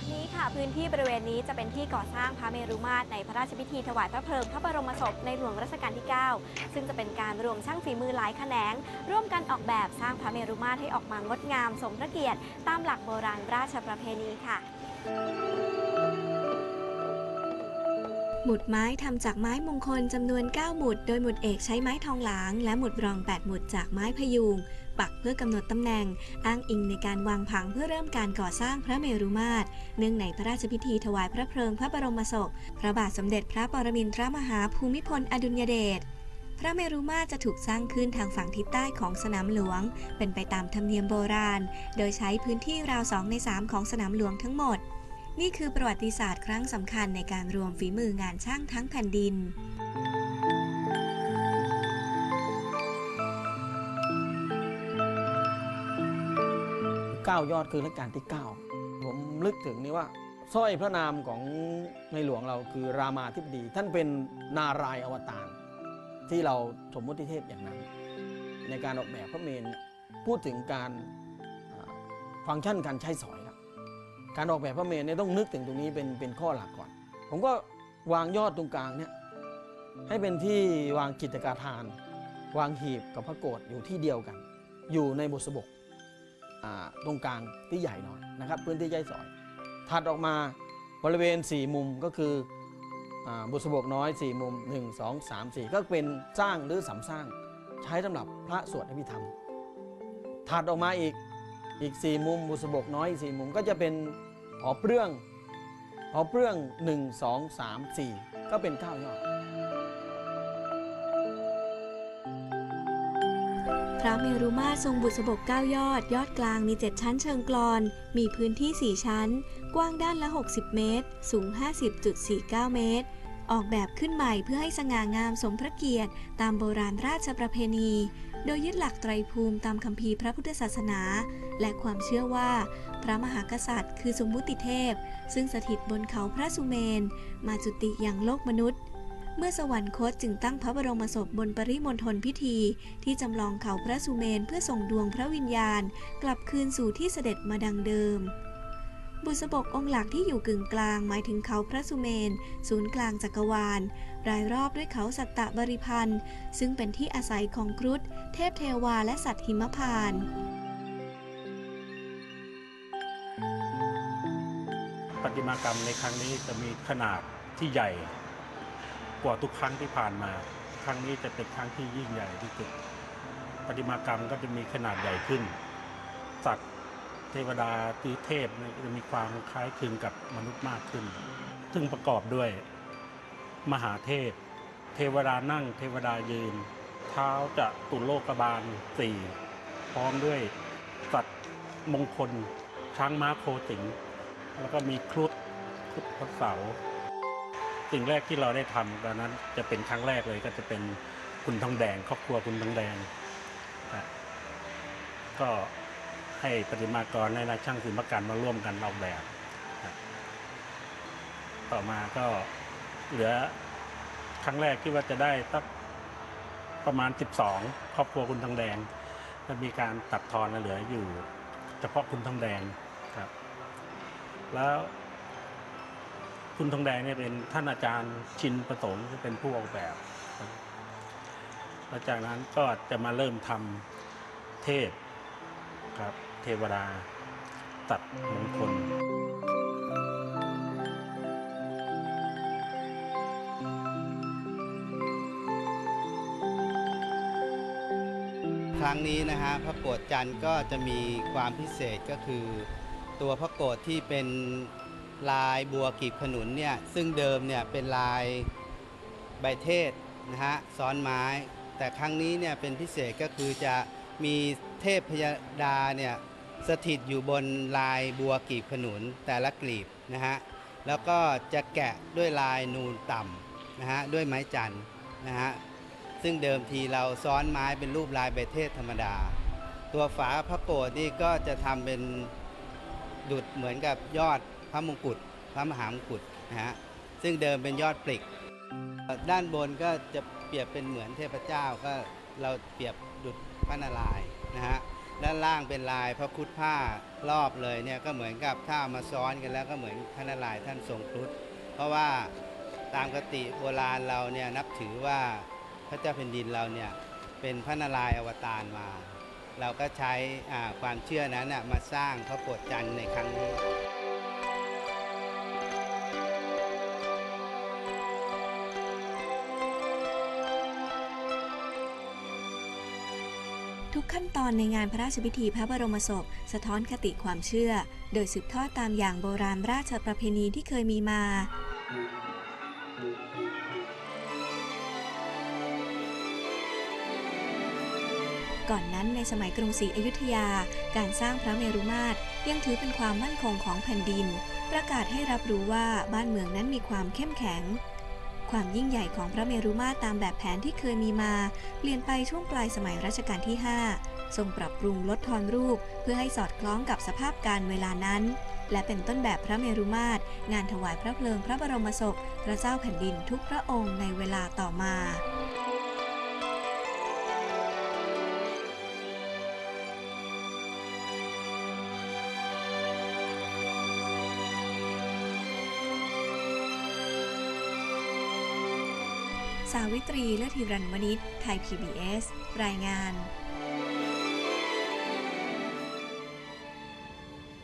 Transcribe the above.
จากนี้ค่ะพื้นที่บริเวณนี้จะเป็นที่ก่อสร้างพระเมรุมาตรในพระราชพิธีถวายพระเพลิงพระบรมศพในหลวงรัชกาลที่ 9 ซึ่งจะเป็นการรวมช่างฝีมือหลายแขนง ร่วมกันออกแบบสร้างพระเมรุมาตรให้ออกมางดงามสมพระเกียรติ ตามหลักโบราณราชประเพณีค่ะ หมุดไม้ทำจากไม้มงคลจำนวน 9 หมุด โดยหมุดเอกใช้ไม้ทองหลาง และหมุดรอง 8 หมุดจากไม้พยุง ปักเพื่อกำหนดตำแหน่ง อ้างอิงในการวางผังเพื่อเริ่มการก่อสร้างพระเมรุมาตร เนื่องในพระราชพิธีถวายพระเพลิงพระบรมศพ พระบาทสมเด็จพระปรมินทรมหาภูมิพลอดุลยเดชพระเมรุมาตรจะถูกสร้างขึ้นทางฝั่งทิศใต้ของสนามหลวง เป็นไปตามธรรมเนียมโบราณ โดยใช้พื้นที่ราว2ใน3ของสนามหลวงทั้งหมด นี่คือประวัติศาสตร์ครั้งสำคัญในการรวมฝีมืองานช่างทั้งแผ่นดินเก้ายอดคือรัชกาลที่ 9 ผมลึกถึงนี่ว่าสร้อยพระนามของในหลวงเราคือรามาธิบดี ท่านเป็นนารายอวตารที่เราสมมติเทพอย่างนั้น ในการออกแบบพระเมรุพูดถึงการฟังก์ชันการใช้สอย การออกแบบพระเมรุเนี่ยต้องนึกถึงตรงนี้เป็นเป็นข้อหลักก่อน ผมก็วางยอดตรงกลางเนี่ยให้เป็นที่วางกิจการทาน วางหีบกับพระโกรธอยู่ที่เดียวกัน อยู่ในบุษบกตรงกลางที่ใหญ่หน่อยนะครับ พื้นที่ใหญ่สอย ถัดออกมาบริเวณ 4 มุมก็คืออบุษบกน้อย 4 มุม 1 2 3 4 ก็เป็นสร้างหรือสำสร้างใช้สำหรับพระสวดอภิธรรม ถัดออกมาอีกอีก 4 มุมบุษบกน้อยอีก4มุมก็จะเป็น หอเปรื่องหอเปรื่อง 1 2 3 4 ก็เป็น9ยอด พระเมรุมาตรทรงบุษบก9ยอด ยอดกลางมี 7 ชั้นเชิงกรอน มีพื้นที่ 4 ชั้น กว้างด้านละ 60 เมตร สูง 50.49 เมตร ออกแบบขึ้นใหม่เพื่อให้สง่างามสมพระเกียรติ ตามโบราณราชประเพณี โดยยึดหลักไตรภูมิตามคัมภีร์พระพุทธศาสนา และความเชื่อว่า พระมหากษัตริย์ คือสมมุติเทพ ซึ่งสถิตบนเขาพระสุเมน มาจุติอย่างโลกมนุษย์เมื่อสวรรคตจึงตั้งพระบรมศพบนปริมณฑลพิธี ที่จำลองเขาพระสุเมนเพื่อส่งดวงพระวิญญาณ กลับคืนสู่ที่เสด็จมาดังเดิม บุษบกองค์หลักที่อยู่กึ่งกลางหมายถึงเขาพระสุเมน ศูนย์กลางจักรวาล รายรอบด้วยเขาสัตตบริพันธ์ ซึ่งเป็นที่อาศัยของครุฑเทพเทวาและสัตว์หิมพานประติมากรรมในครั้งนี้จะมีขนาดที่ใหญ่กว่าทุกครั้งที่ผ่านมา ครั้งนี้จะเป็นครั้งที่ยิ่งใหญ่ที่สุดประติมากรรมก็จะมีขนาดใหญ่ขึ้น สัตว์ เทวดาหรือเทพจะมีความคล้ายคลึงกับมนุษย์มากขึ้น ซึ่งประกอบด้วย มหาเทพ เทวดานั่ง เทวดายืน เท้าจะตุโลกบาลสี่พร้อมด้วยสัตว์มงคล ช้างม้าโคสิงแล้วก็มีครุฑครุฑพระเสาสิ่งแรกที่เราได้ทำตอนนั้นจะเป็นครั้งแรกเลยก็จะเป็นคุณทองแดงครอบครัวคุณทองแดงก็ ให้ประติมากรและนักช่างศิลปกรรมมาร่วมกันออกแบบ ต่อมาก็เหลือครั้งแรกที่ว่าจะได้สักประมาณ 12 ครอบครัวคุณทองแดงก็มีการตัดทอนเหลืออยู่ เฉพาะคุณทองแดงครับ แล้วคุณทองแดงเนี่ยเป็นท่านอาจารย์ชินประสงค์ที่เป็นผู้ออกแบบครับแล้วจากนั้นก็จะมาเริ่มทำเทพครับ เทวดาตัดมงคลครั้งนี้นะฮะพระโกรธจันทร์ก็จะมีความพิเศษก็คือ ตัวพระโกรธที่เป็นลายบัวกีบขนุนเนี่ยซึ่งเดิมเนี่ยเป็นลายใบเทศนะฮะซ้อนไม้ แต่ครั้งนี้เนี่ยเป็นพิเศษก็คือจะมีเทพพยดาเนี่ย สถิตอยู่บนลายบัวกลีบขนุนแต่ละกลีบนะฮะแล้วก็จะแกะด้วยลายนูนต่ำนะฮะด้วยไม้จันนะฮะซึ่งเดิมทีเราซ้อนไม้เป็นรูปลายใบเทศธรรมดา ตัวฝาพระโกรธนี่ก็จะทำเป็นดุดเหมือนกับยอดพระมงกุฎพระมหามงกุฎนะฮะซึ่งเดิมเป็นยอดปลิก ด้านบนก็จะเปรียบเป็นเหมือนเทพเจ้าก็เราเปรียบดุดพระนารายณ์นะฮะ ด้านล่างเป็นลายพระครุฑผ้ารอบเลยเนี่ยก็เหมือนกับถ้ามาซ้อนกันแล้วก็เหมือนพระนารายณ์ท่านทรงครุฑเพราะว่าตามกติโบราณเราเนี่ยนับถือว่าพระเจ้าแผ่นดินเราเนี่ยเป็นพระนารายณ์อวตารมา เราก็ใช้อ่าความเชื่อนั้นน่ะมาสร้างพระโกฏจันทร์ในครั้งนี้ ทุกขั้นตอนในงานพระราชพิธีพระบรมศพ สะท้อนคติความเชื่อ โดยสืบทอดตามอย่างโบราณราชประเพณีที่เคยมีมา ก่อนนั้นในสมัยกรุงศรีอยุธยา การสร้างพระเมรุมาตรยังถือเป็นความมั่นคงของแผ่นดิน ประกาศให้รับรู้ว่าบ้านเมืองนั้นมีความเข้มแข็ง ความยิ่งใหญ่ของพระเมรุมาตรตามแบบแผนที่เคยมีมา เปลี่ยนไปช่วงปลายสมัยรัชกาลที่ 5 ทรงปรับปรุงลดทอนรูป เพื่อให้สอดคล้องกับสภาพการเวลานั้น และเป็นต้นแบบพระเมรุมาตร งานถวายพระเพลิงพระบรมศพ พระเจ้าแผ่นดินทุกพระองค์ในเวลาต่อมา สาวิตรีเลือธีรันวณิชไทย PBS รายงาน